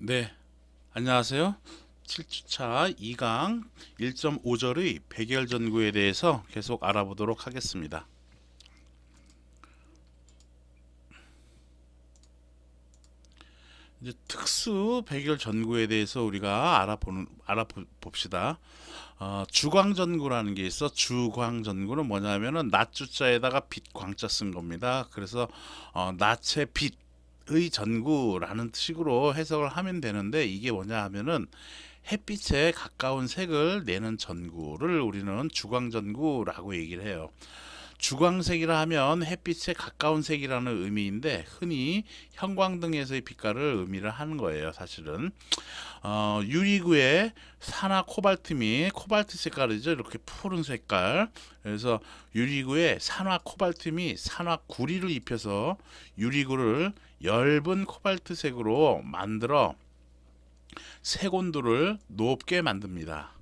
네, 안녕하세요. 7주차 2강 1.5절의 백열 전구에 대해서 계속 알아보도록 하겠습니다. 이제 특수 백열 전구에 대해서 우리가 알아보는 알아봅시다. 어, 주광 전구라는 게 있어. 주광 전구는 뭐냐면은 낮 주자에다가 빛 광자 쓴 겁니다. 그래서 어, 낮의 빛 의 전구라는 식으로 해석을 하면 되는데 이게 뭐냐 하면은 햇빛에 가까운 색을 내는 전구를 우리는 주광 전구라고 얘기를 해요. 주광색이라 하면 햇빛에 가까운 색이라는 의미인데 흔히 형광등에서의 빛깔을 의미를 하는 거예요. 사실은 어, 유리구에 산화 코발트미 코발트 색깔이죠. 이렇게 푸른 색깔. 그래서 유리구에 산화 코발트미 산화 구리를 입혀서 유리구를 엷은 코발트색으로 만들어 색온도를 높게 만듭니다.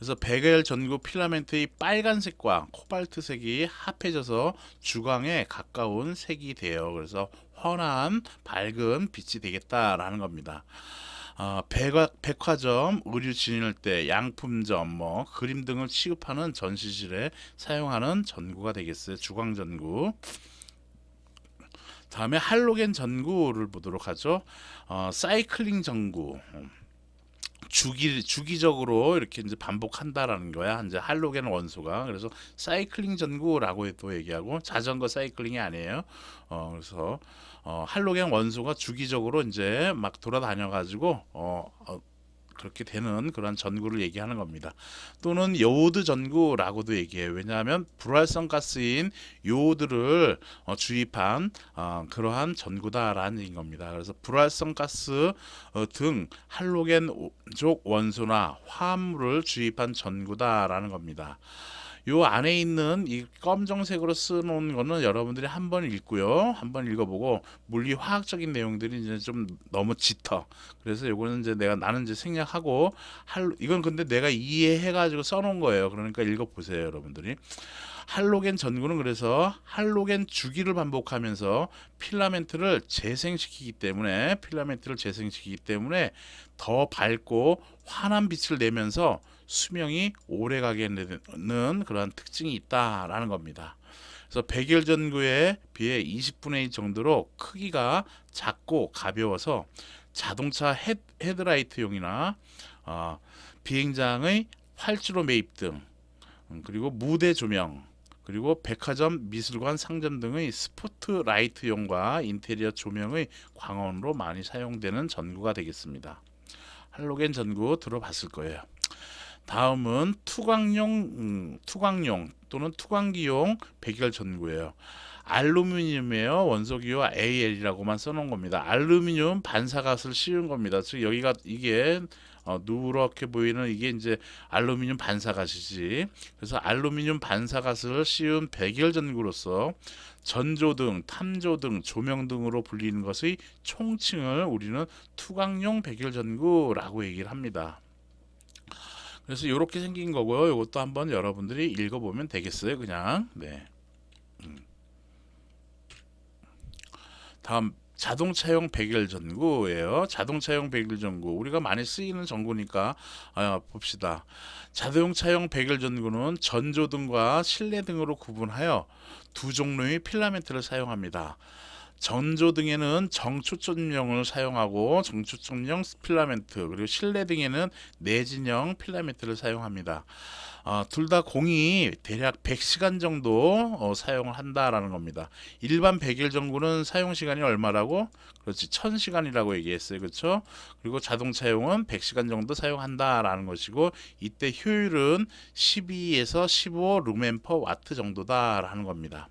그래서 백열 전구 필라멘트의 빨간색과 코발트색이 합해져서 주광에 가까운 색이 돼요. 그래서 환한 밝은 빛이 되겠다라는 겁니다. 어, 백화, 백화점, 의류 지닐 때 양품점, 뭐 그림 등을 취급하는 전시실에 사용하는 전구가 되겠어요. 주광 전구. 다음에 할로겐 전구를 보도록 하죠. 어, 사이클링 전구. 주기 주기적으로 이렇게 이제 반복한다라는 거야. 이제 할로겐 원소가 그래서 사이클링 전구라고 또 얘기하고 자전거 사이클링이 아니에요. 어 그래서 어 할로겐 원소가 주기적으로 이제 막 돌아다녀 가지고 어, 어 그렇게 되는 그런 전구를 얘기하는 겁니다. 또는 요오드 전구라고도 얘기해요. 왜냐하면 불활성 가스인 요오드를 어, 주입한 어, 그러한 전구다라는 얘기인 겁니다. 그래서 불활성 가스 어, 등 할로겐족 원소나 화합물을 주입한 전구다라는 겁니다. 요 안에 있는 이 검정색으로 써놓은 거는 여러분들이 한 번 읽고요. 한 번 읽어보고 물리 화학적인 내용들이 이제 좀 너무 짙어. 그래서 요거는 이제 내가 나는 이제 생략하고 할 이건 근데 내가 이해해 가지고 써 놓은 거예요. 그러니까 읽어 보세요, 여러분들이. 할로겐 전구는 그래서 할로겐 주기를 반복하면서 필라멘트를 재생시키기 때문에 필라멘트를 재생시키기 때문에 더 밝고 환한 빛을 내면서 수명이 오래 가게 되는 그런 특징이 있다라는 겁니다. 그래서 백열 전구에 비해 20분의 1 정도로 크기가 작고 가벼워서 자동차 헤드, 헤드라이트용이나 어, 비행장의 활주로 매입 등 음, 그리고 무대 조명 그리고 백화점, 미술관, 상점 등의 스포트 라이트용과 인테리어 조명의 광원으로 많이 사용되는 전구가 되겠습니다. 할로겐 전구 들어봤을 거예요. 다음은 투광용 음, 투광용 또는 투광기용 백열 전구예요. 알루미늄이에요. 원소기호 AL이라고만 써놓은 겁니다. 알루미늄 반사갓을 씌운 겁니다. 즉 여기가 이게 어, 누렇게 보이는 이게 이제 알루미늄 반사갓이지. 그래서 알루미늄 반사갓을 씌운 백열 전구로서 전조등, 탐조등, 조명 등으로 불리는 것의 총칭을 우리는 투광용 백열 전구라고 얘기를 합니다. 그래서 이렇게 생긴 거고요. 이것도 한번 여러분들이 읽어보면 되겠어요. 그냥 네. 음. 다음 자동차용 백열 전구예요. 자동차용 백열 전구 우리가 많이 쓰이는 전구니까 아, 봅시다. 자동차용 백열 전구는 전조등과 실내등으로 구분하여 두 종류의 필라멘트를 사용합니다. 전조 등에는 정초점용을 사용하고 정초점용 필라멘트 그리고 실내 등에는 내진형 필라멘트를 사용합니다. 어, 둘다 공이 대략 100시간 정도 어, 사용을 한다라는 겁니다. 일반 백일 전구는 사용 시간이 얼마라고? 그렇지 1000시간이라고 얘기했어요. 그렇죠? 그리고 자동차용은 100시간 정도 사용한다라는 것이고 이때 효율은 12에서 15 루멘 퍼 와트 정도다라는 겁니다.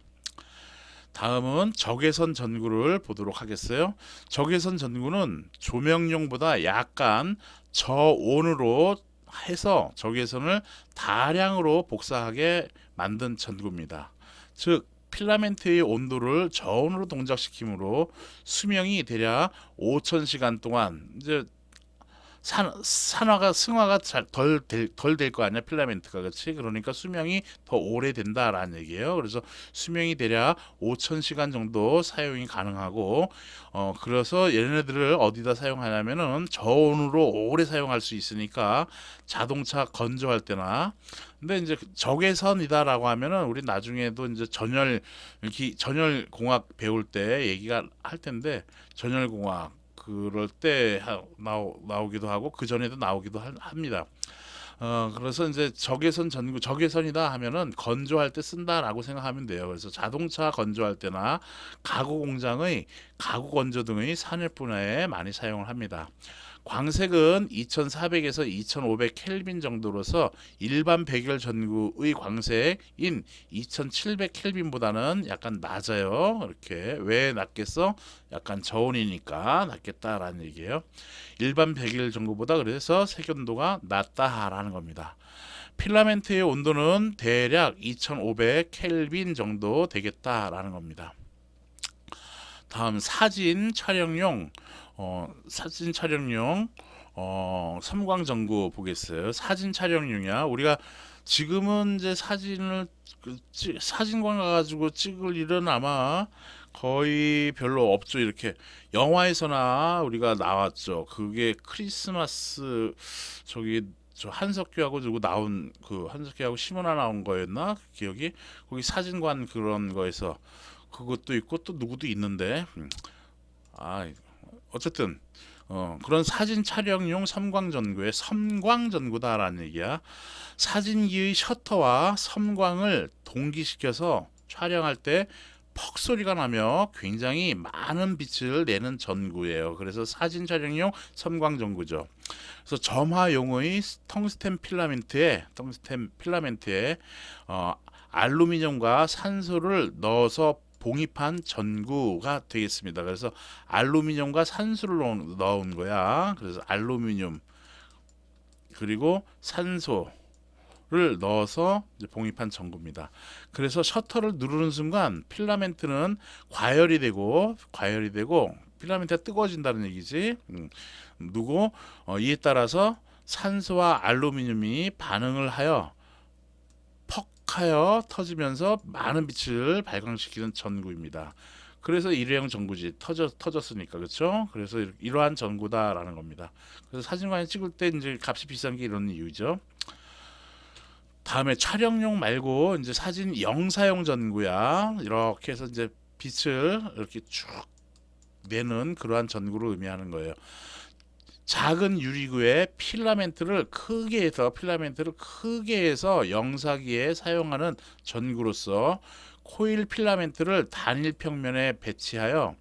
다음은 적외선 전구를 보도록 하겠어요. 적외선 전구는 조명용보다 약간 저온으로 해서 적외선을 다량으로 복사하게 만든 전구입니다. 즉 필라멘트의 온도를 저온으로 동작시키므로 수명이 대략 5,000시간 동안 이제 산, 산화가 승화가 덜 덜 될 거 아니야 필라멘트가. 그렇지 그러니까 수명이 더 오래 된다라는 얘기예요. 그래서 수명이 대략 5천 시간 정도 사용이 가능하고 어 그래서 얘네들을 어디다 사용하냐면은 저온으로 오래 사용할 수 있으니까 자동차 건조할 때나. 근데 이제 적외선이다라고 하면은 우리 나중에도 이제 전열 기 전열 공학 배울 때 얘기가 할 텐데 전열 공학 그럴 때 하- 나오, 나오기도 하고 그 전에도 나오기도 할- 합니다. 어 그래서 이제 적외선 전구 적외선이다 하면은 건조할 때 쓴다라고 생각하면 돼요. 그래서 자동차 건조할 때나 가구 공장의 가구 건조 등의 산업 분야에 많이 사용을 합니다. 광색은 2400에서 2500 켈빈 정도로서 일반 백열 전구의 광색인 2700 켈빈보다는 약간 낮아요. 이렇게 왜 낮겠어? 약간 저온이니까 낮겠다라는 얘기예요. 일반 백일 전구보다 그래서 색온도가 낮다라는 겁니다. 필라멘트의 온도는 대략 2500 켈빈 정도 되겠다라는 겁니다. 다음 사진 촬영용 어, 사진 촬영용 어, 섬광 전구 보겠어요. 사진 촬영용이야. 우리가 지금은 이제 사진을 그 찌- 사진관 가가지고 찍을 일은 아마 거의 별로 없죠. 이렇게 영화에서나 우리가 나왔죠. 그게 크리스마스 저기 저 한석규하고 누구 나온 그 한석규하고 시모나 나온 거였나 그 기억이 거기 사진관 그런 거에서 그것도 있고 또 누구도 있는데 음. 아 어쨌든 어, 그런 사진 촬영용 섬광 전구의 섬광 전구다라는 얘기야. 사진기의 셔터와 섬광을 동기시켜서 촬영할 때 퍽 소리가 나며 굉장히 많은 빛을 내는 전구예요. 그래서 사진 촬영용 섬광 전구죠. 그래서 점화용의 텅스텐 필라멘트에 텅스텐 필라멘트에 어, 알루미늄과 산소를 넣어서 봉입한 전구가 되겠습니다. 그래서 알루미늄과 산소를 넣은, 거야. 그래서 알루미늄 그리고 산소를 넣어서 봉입한 전구입니다. 그래서 셔터를 누르는 순간 필라멘트는 과열이 되고 과열이 되고 필라멘트가 뜨거워진다는 얘기지. 음, 누고 어, 이에 따라서 산소와 알루미늄이 반응을 하여 퍽하여 터지면서 많은 빛을 발광시키는 전구입니다. 그래서 일회용 전구지 터져 터졌으니까 그렇죠. 그래서 이러- 이러한 전구다라는 겁니다. 그래서 사진관에 찍을 때 이제 값이 비싼 게 이런 이유죠. 다음에 촬영용 말고 이제 사진 영사용 전구야. 이렇게 해서 이제 빛을 이렇게 쭉 내는 그러한 전구를 의미하는 거예요. 작은 유리구에 필라멘트를 크게 해서 필라멘트를 크게 해서 영사기에 사용하는 전구로서 코일 필라멘트를 단일 평면에 배치하여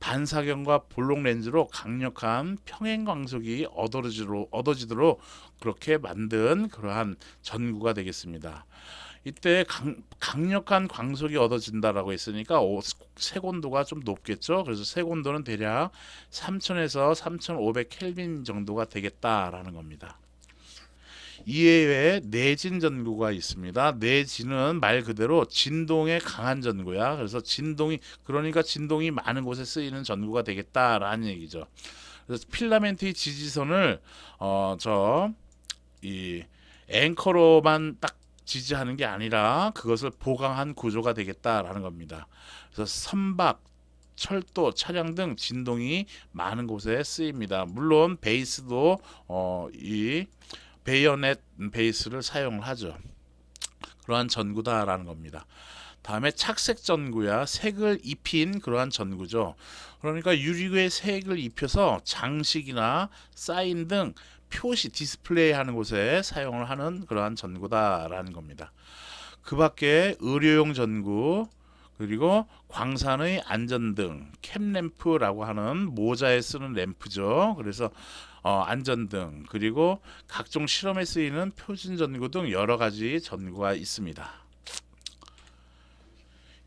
반사경과 볼록 렌즈로 강력한 평행 광속이 얻어지도록, 얻어지도록 그렇게 만든 그러한 전구가 되겠습니다. 이때 강, 강력한 광속이 얻어진다라고 했으니까 오- 색온도가 좀 높겠죠. 그래서 색온도는 대략 3000에서 3500 켈빈 정도가 되겠다라는 겁니다. 이외에 내진 전구가 있습니다. 내진은 말 그대로 진동에 강한 전구야. 그래서 진동이 그러니까 진동이 많은 곳에 쓰이는 전구가 되겠다라는 얘기죠. 그래서 필라멘트의 지지선을 어 저 이 앵커로만 딱 지지하는 게 아니라 그것을 보강한 구조가 되겠다라는 겁니다. 그래서 선박 철도, 차량 등 진동이 많은 곳에 쓰입니다. 물론 베이스도 어, 이 베이어넷 베이스를 사용을 하죠. 그러한 전구다라는 겁니다. 다음에 착색 전구야 색을 입힌 그러한 전구죠. 그러니까 유리구에 색을 입혀서 장식이나 사인 등 표시 디스플레이 하는 곳에 사용을 하는 그러한 전구다라는 겁니다. 그 밖에 의료용 전구 그리고 광산의 안전등 캠램프라고 하는 모자에 쓰는 램프죠. 그래서 어, 안전등 그리고 각종 실험에 쓰이는 표준 전구 등 여러 가지 전구가 있습니다.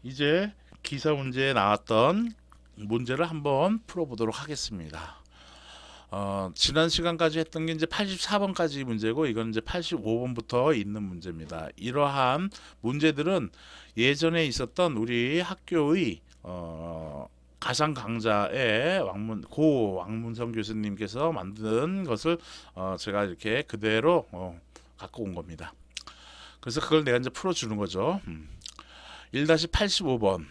이제 기사 문제에 나왔던 문제를 한번 풀어보도록 하겠습니다. 어, 지난 시간까지 했던 게 이제 84번까지 문제고 이건 이제 85번부터 있는 문제입니다. 이러한 문제들은 예전에 있었던 우리 학교의 어, 가상 강자의 왕문 고 왕문성 교수님께서 만든 것을 어, 제가 이렇게 그대로 어, 갖고 온 겁니다. 그래서 그걸 내가 이제 풀어주는 거죠. 음. 1-85번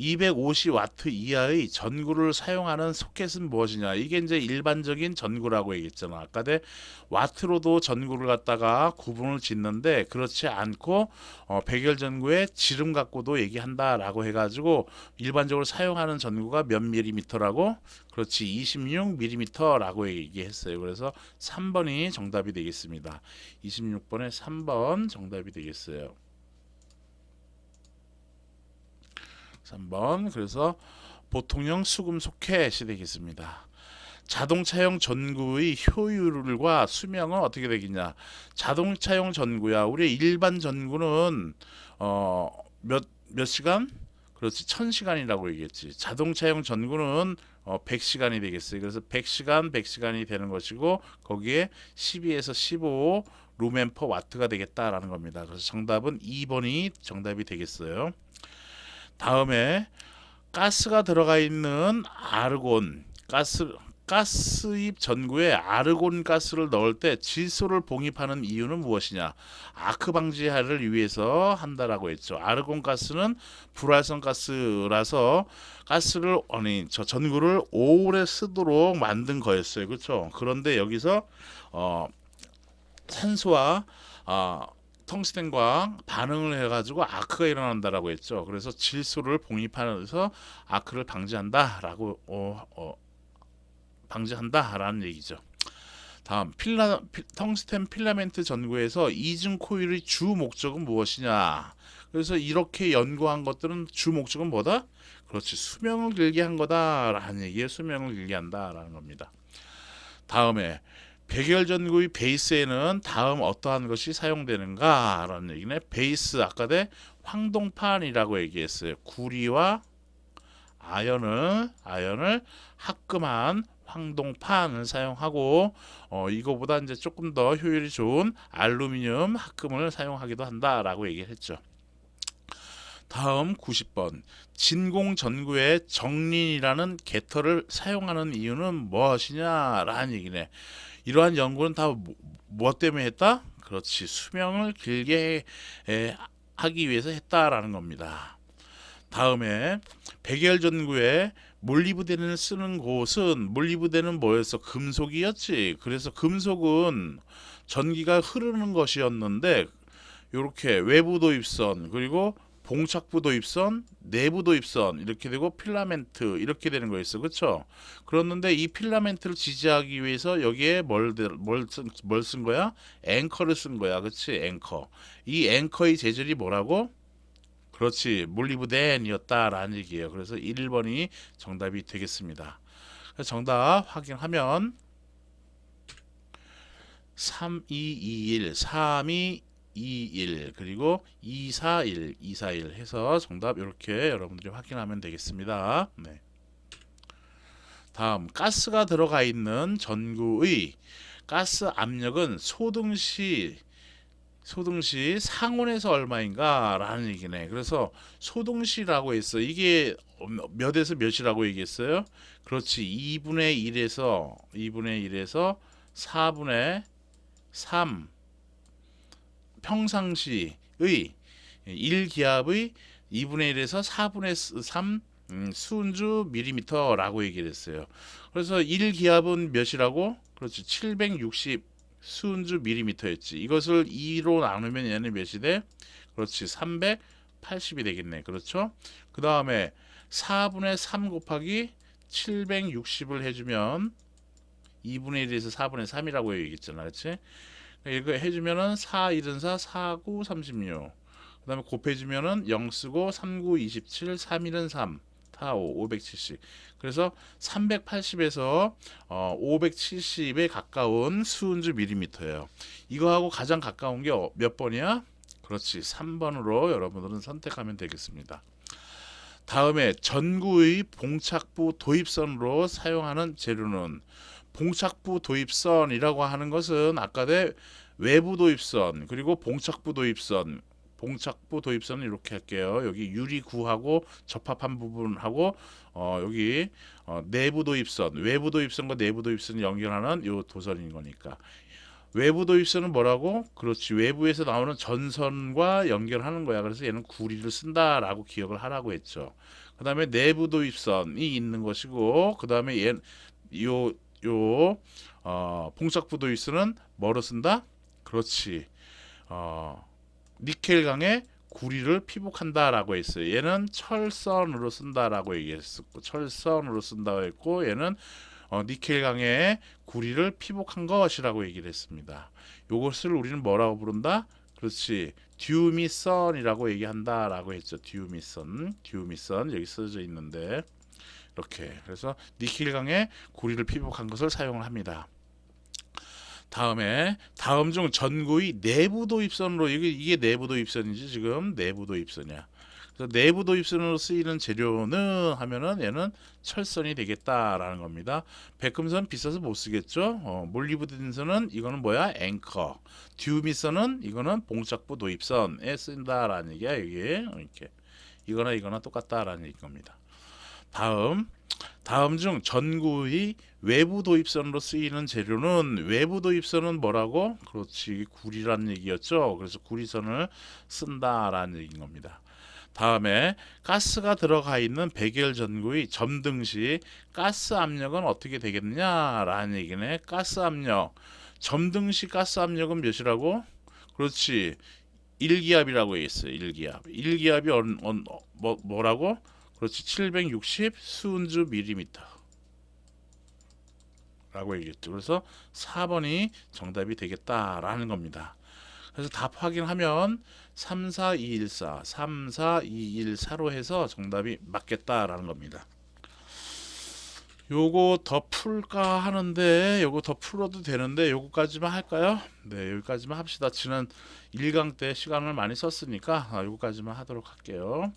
250와트 이하의 전구를 사용하는 소켓은 무엇이냐? 이게 이제 일반적인 전구라고 얘기했잖아. 아까 내 와트로도 전구를 갖다가 구분을 짓는데 그렇지 않고 어, 백열 전구에 지름 갖고도 얘기한다라고 해가지고 일반적으로 사용하는 전구가 몇 밀리미터라고? 그렇지 26밀리미터라고 얘기했어요. 그래서 3번이 정답이 되겠습니다. 26번에 3번 정답이 되겠어요. 3번 그래서 보통형 수금 소켓이 되겠습니다. 자동차용 전구의 효율과 수명은 어떻게 되겠냐? 자동차용 전구야. 우리 일반 전구는 어몇 몇 시간? 그렇지 1000시간이라고 얘기했지. 자동차용 전구는 어 100시간이 되겠어요. 그래서 100시간 100시간이 되는 것이고 거기에 12에서 15 루멘 퍼 와트가 되겠다라는 겁니다. 그래서 정답은 2번이 정답이 되겠어요. 다음에 가스가 들어가 있는 아르곤 가스 가스입 전구에 아르곤 가스를 넣을 때 질소를 봉입하는 이유는 무엇이냐? 아크 방지를 위해서 한다라고 했죠. 아르곤 가스는 불활성 가스라서 가스를 아니 저 전구를 오래 쓰도록 만든 거였어요. 그렇죠? 그런데 여기서 어 산소와 어, 텅스텐과 반응을 해가지고 아크가 일어난다라고 했죠. 그래서 질소를 봉입하면서 아크를 방지한다라고 어, 어, 방지한다라는 얘기죠. 다음 필라 피, 텅스텐 필라멘트 전구에서 이중 코일의 주 목적은 무엇이냐? 그래서 이렇게 연구한 것들은 주 목적은 뭐다? 그렇지 수명을 길게 한 거다라는 얘기에 수명을 길게 한다라는 겁니다. 다음에 백열 전구의 베이스에는 다음 어떠한 것이 사용되는가라는 얘기네. 베이스 아까 대 황동판이라고 얘기했어요. 구리와 아연을 아연을 합금한 황동판을 사용하고 어, 이거보다 이제 조금 더 효율이 좋은 알루미늄 합금을 사용하기도 한다라고 얘기했죠. 다음 90번 진공 전구의 정린이라는 개터를 사용하는 이유는 무엇이냐라는 얘기네. 이러한 연구는 다뭐 때문에 했다? 그렇지 수명을 길게 해, 하기 위해서 했다라는 겁니다. 다음에 백열 전구에 몰리브덴을 쓰는 곳은 몰리브덴은 뭐였어? 금속이었지. 그래서 금속은 전기가 흐르는 것이었는데 이렇게 외부 도입선 그리고 봉착부 도입선, 내부 도입선 이렇게 되고 필라멘트 이렇게 되는 거였어, 그렇죠? 그렇는데 이 필라멘트를 지지하기 위해서 여기에 뭘뭘쓴 뭘 쓴 거야? 앵커를 쓴 거야, 그렇지? 앵커. 이 앵커의 재질이 뭐라고? 그렇지, 몰리브덴이었다라는 얘기예요. 그래서 1번이 정답이 되겠습니다. 정답 확인하면 3221 32 21 그리고 241 241 해서 정답 이렇게 여러분들이 확인하면 되겠습니다. 네. 다음 가스가 들어가 있는 전구의 가스 압력은 소등 시 소등 시 상온에서 얼마인가라는 얘기네. 그래서 소등 시라고 했어. 이게 몇에서 몇이라고 얘기했어요? 그렇지. 2분의 1에서 2분의 1에서 4분의 3 평상시의 1기압의 2분의 1에서 4분의 3 음, 수은주 밀리미터라고 얘기를 했어요. 그래서 1기압은 몇이라고? 그렇지. 760 수은주 밀리미터였지. 이것을 2로 나누면 얘는 몇이 돼? 그렇지. 380이 되겠네. 그렇죠? 그 다음에 4분의 3 곱하기 760을 해주면 2분의 1에서 4분의 3이라고 얘기했잖아. 그렇지? 이거 해주면은 4 1은 4 4 9 36 그 다음에 곱해주면은 0 쓰고 3 9 27 3 1은 3 4 5 570 그래서 380에서 어, 570에 가까운 수은주 밀리미터예요. 이거하고 가장 가까운 게 몇 번이야? 그렇지 3번으로 여러분들은 선택하면 되겠습니다. 다음에 전구의 봉착부 도입선으로 사용하는 재료는 봉착부 도입선이라고 하는 것은 아까 내 외부 도입선 그리고 봉착부 도입선 봉착부 도입선은 이렇게 할게요. 여기 유리 구하고 접합한 부분하고 어, 여기 어, 내부 도입선, 외부 도입선과 내부 도입선을 연결하는 요 도선인 거니까. 외부 도입선은 뭐라고? 그렇지. 외부에서 나오는 전선과 연결하는 거야. 그래서 얘는 구리를 쓴다라고 기억을 하라고 했죠. 그다음에 내부 도입선이 있는 것이고 그다음에 얘요 요 어, 봉착부 도입선은 뭐로 쓴다? 그렇지. 어, 니켈강에 구리를 피복한다라고 했어요. 얘는 철선으로 쓴다라고 얘기했었고 철선으로 쓴다고 했고 얘는 어, 니켈강에 구리를 피복한 것이라고 얘기를 했습니다. 요것을 우리는 뭐라고 부른다? 그렇지. 듀미선이라고 얘기한다라고 했죠. 듀미선, 듀미선 여기 써져 있는데 이렇게 그래서 니켈강에 구리를 피복한 것을 사용을 합니다. 다음에 다음 중 전구의 내부 도입선으로 이게 이게 내부 도입선이지 지금 내부 도입선이야. 그래서 내부 도입선으로 쓰이는 재료는 하면은 얘는 철선이 되겠다라는 겁니다. 백금선 비싸서 못 쓰겠죠. 어, 몰리브딘선은 이거는 뭐야? 앵커. 듀미선은 이거는 봉착부 도입선에 쓴다라는 얘기야 이게 이렇게 이거나 이거나 똑같다라는 얘기 겁니다. 다음 다음 중 전구의 외부 도입선으로 쓰이는 재료는 외부 도입선은 뭐라고? 그렇지 구리라는 얘기였죠. 그래서 구리선을 쓴다라는 얘기인 겁니다. 다음에 가스가 들어가 있는 백열 전구의 점등 시 가스 압력은 어떻게 되겠느냐라는 얘기네. 가스 압력. 점등 시 가스 압력은 몇이라고? 그렇지. 1기압이라고 했어요. 1기압. 1기압이 언, 언, 뭐, 뭐라고? 그렇지 760 수은주 밀리미터 라고 얘기했죠. 그래서 4번이 정답이 되겠다라는 겁니다. 그래서 답 확인하면 34214, 34214로 해서 정답이 맞겠다라는 겁니다. 요거 더 풀까 하는데 요거 더 풀어도 되는데 요거까지만 할까요? 네 여기까지만 합시다. 지난 1강 때 시간을 많이 썼으니까 아, 요거까지만 하도록 할게요.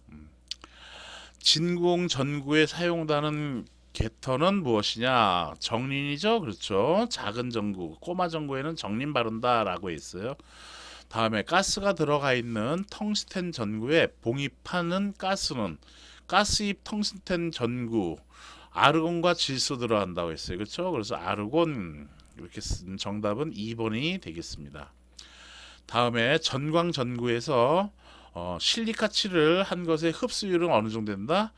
음. 진공 전구에 사용되는 개터는 무엇이냐? 정린이죠. 그렇죠. 작은 전구, 꼬마 전구에는 정린 바른다라고 했어요. 다음에 가스가 들어가 있는 텅스텐 전구에 봉입하는 가스는 가스입 텅스텐 전구 아르곤과 질소 들어간다고 했어요. 그렇죠? 그래서 아르곤 이렇게 쓴 정답은 2번이 되겠습니다. 다음에 전광 전구에서 어, 실리카치를 한 것의 흡수율은 어느 정도 된다?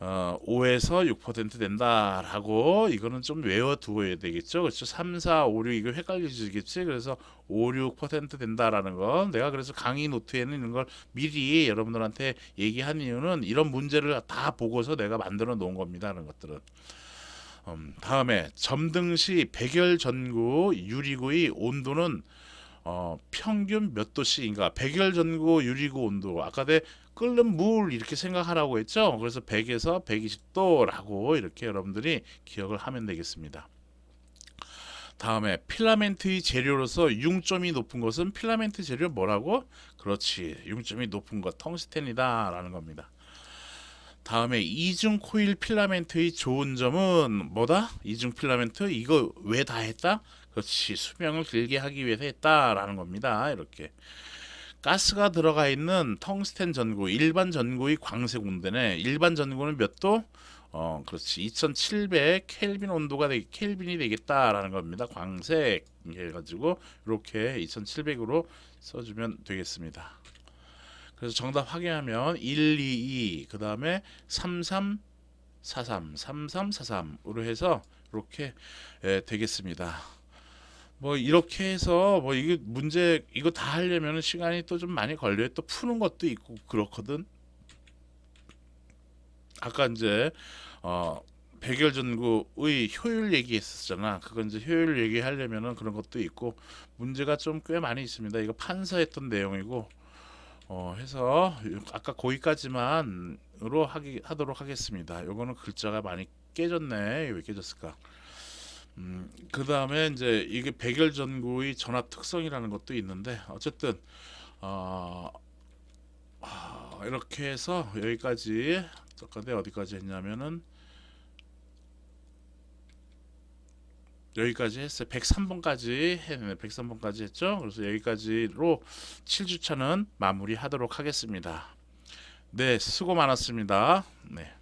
어, 5에서 6% 된다라고 이거는 좀 외워두어야 되겠죠. 그렇죠. 3, 4, 5, 6 이거 헷갈리시겠지. 그래서 5, 6% 된다라는 거 내가 그래서 강의 노트에는 있는 걸 미리 여러분들한테 얘기한 이유는 이런 문제를 다 보고서 내가 만들어 놓은 겁니다. 하는 것들은. 음, 다음에 점등 시 백열 전구 유리구의 온도는 어, 평균 몇 도씩인가? 백열 전구 유리구 온도. 아까 내 끓는 물 이렇게 생각하라고 했죠? 그래서 100에서 120도라고 이렇게 여러분들이 기억을 하면 되겠습니다. 다음에 필라멘트의 재료로서 융점이 높은 것은 필라멘트 재료 뭐라고? 그렇지. 융점이 높은 것 텅스텐이다 라는 겁니다. 다음에 이중 코일 필라멘트의 좋은 점은 뭐다? 이중 필라멘트? 이거 왜 다 했다? 그렇지 수명을 길게 하기 위해서 했다라는 겁니다. 이렇게 가스가 들어가 있는 텅스텐 전구 일반 전구의 광색 온도네 일반 전구는 몇 도? 어 그렇지 2700 켈빈 온도가 되, 켈빈이 되겠다라는 겁니다. 광색 해가지고 이렇게 2700으로 써주면 되겠습니다. 그래서 정답 확인하면 122 그 다음에 3343 3343으로 해서 이렇게 예, 되겠습니다. 뭐 이렇게 해서 뭐 이게 문제 이거 다 하려면 시간이 또 좀 많이 걸려요. 또 푸는 것도 있고 그렇거든. 아까 이제 어 백열 전구의 효율 얘기했었잖아. 그건 이제 효율 얘기하려면은 그런 것도 있고 문제가 좀 꽤 많이 있습니다. 이거 판서했던 내용이고 어 해서 아까 거기까지만으로 하기 하도록 하겠습니다. 요거는 글자가 많이 깨졌네. 왜 깨졌을까? 음, 그 다음에 이제 이게 백열 전구의 전압 특성이라는 것도 있는데 어쨌든 어, 아, 이렇게 해서 여기까지 아까 어디까지 했냐면은 여기까지 했어요. 103번까지 했네. 103번까지 했죠. 그래서 여기까지로 7주차는 마무리하도록 하겠습니다. 네, 수고 많았습니다. 네.